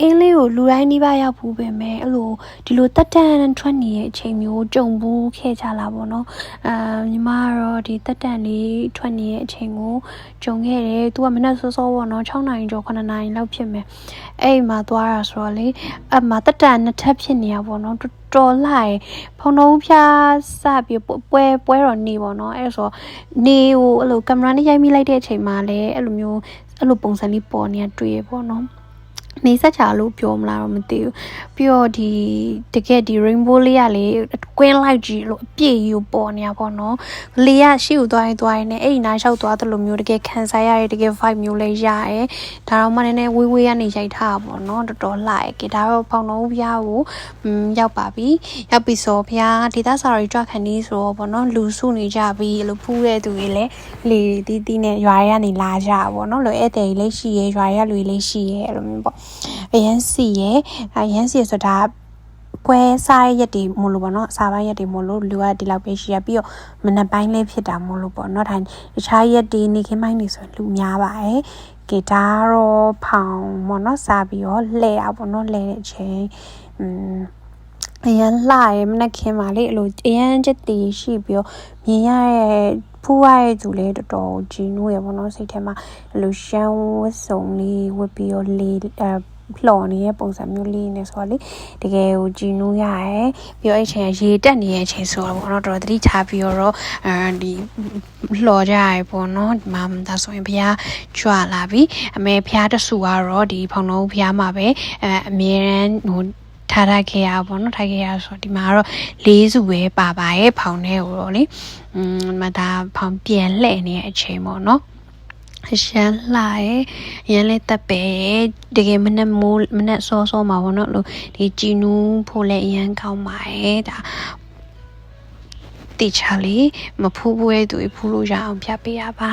အင်းလေးကိုလူတိုင်းနှိပါရောက်ဘူးပဲမဲ့အဲ့လိုဒီလိုတက်တန်ထွက်နေတဲ့အချိန်မျိုးကြုံဘူးခဲ့ကြလာပေါ့နော်အာညီမကတော့ဒီတက်တန်လေးထွက်နေတဲ့အချိန်ကိုကြုံခဲ့တယ်သူကမနက်စောစောပေါ့နော်6နာရီကျော်9နာရီလောက်ဖြစ်မယ်အဲ့မှာသွားတာဆိုတော့လေအမှတက်တန်နှစ်ထပ်ဖြစ်နေရပေါ့နော်တော်တော်လိုက်ဖုံလုံးဖျားစပြီးပွဲပွဲတော်နေပေါ့နော်အဲ့ဆိုနေကိုအဲ့လိုကင်မရာနဲ့ရိုက်မိလိုက်တဲ့အချိန်မှာလည်းအဲ့လိုမျိုးအဲ့လိုပုံစံလေးပေါ်နေတာတွေ့ရပေါ့နော် နေဆက်ချာလို့ပြောမလားတော့မသိဘူးပြီးတော့ဒီတကယ်ဒီ rainbow လေးကလေကွင်းလိုက်ကြီးလို့အပြည့်ကြီးကိုပေါ်နေတာပေါ့နော်လေကရှေ့ကိုသွားရင်သွားရင်လည်းအဲ့ဒီနားလျှောက်သွားတယ်လို့မျိုးတကယ်ခံစားရတဲ့တကယ် vibe မျိုးလေးရရဲဒါတော့မှနည်းနည်းဝေးဝေးကနေရိုက်ထားတာပေါ့နော်တော်တော်လှရဲကဲဒါတော့ဖောင်တော်ဘုရားကိုอืมရောက်ပါပြီရောက်ပြီဆိုဘုရားဒေသစာရီကြွခံနေဆိုတော့ပေါ့နော်လူစုနေကြပြီအဲ့လိုဖူးတဲ့သူတွေလည်းလေတီးတီးနဲ့ရွာရဲကနေလာကြတာပေါ့နော်လိုဧည့်သည်တွေလည်းရှိရဲရွာရဲလူတွေလည်းရှိရဲအဲ့လိုမျိုးပေါ့အရန်စီရဲ့အရန်စီဆိုတာကွဲစားရက်တွေမလို့ပေါ့နော်အစာပိုင်းရက်တွေမလို့လူကဒီလောက်ပဲရှိရပြီးတော့မနက်ပိုင်းလေးဖြစ်တာမလို့ပေါ့နော်ဒါတခြားရက်တွေနေခင်းပိုင်းတွေဆိုရင်လူများပါတယ်ဂီတာရောဖောင်ပေါ့နော်စားပြီးတော့လှဲ့အောင်ပေါ့နော်လှဲ့တဲ့အချိန်อืม အရန်လှရဲမနက်ခင်းပါလေအဲ့လိုအရန်ချက်တီရှိပြီးတော့မြင်ရတဲ့ဖူးရတဲ့သူလေးတော်တော်ဂျီနူးရပေါ့နော်စိတ်ထဲမှာအဲ့လိုရှမ်းဝတ်စုံလေးဝတ်ပြီးတော့လေအဲလှော်နေတဲ့ပုံစံမျိုးလေးနဲ့ဆိုတော့လေတကယ်ကိုကြည်နူးရရဲပြီးတော့အဲ့ချိန်ကရေတက်နေတဲ့အချိန်ဆိုတော့ပေါ့နော်တော်တော်သတိထားပြီးတော့အဲဒီလှော်ကြရဲပေါ့နော်ဒီမှာဒါဆိုရင်ဘုရားကြွလာပြီအမေဘုရားတဆူကတော့ဒီဖောင်တော်ဘုရားမှာပဲအဲအမြဲတမ်းဟို ထားထားခဲ့ရပါတော့ထားခဲ့ရဆိုတော့ဒီမှာကတော့၄စုပဲပါပါရဲ့ဖောင်ထဲကိုတော့လေอืมမဒါဖောင်ပြန်လှည့်နေတဲ့အချိန်ပေါ့နော်အရှမ်းလာရဲ့ရန်လေးတက်ပဲတကယ်မနဲ့မိုးမနဲ့စောစောမှာပေါ့နော်လို့ဒီជីနူးဖို့လည်းအရန်ကောင်းပါရဲ့ဒါတေချာလေးမဖူးပွဲသူဖူးလို့ရအောင်ပြပေးရပါ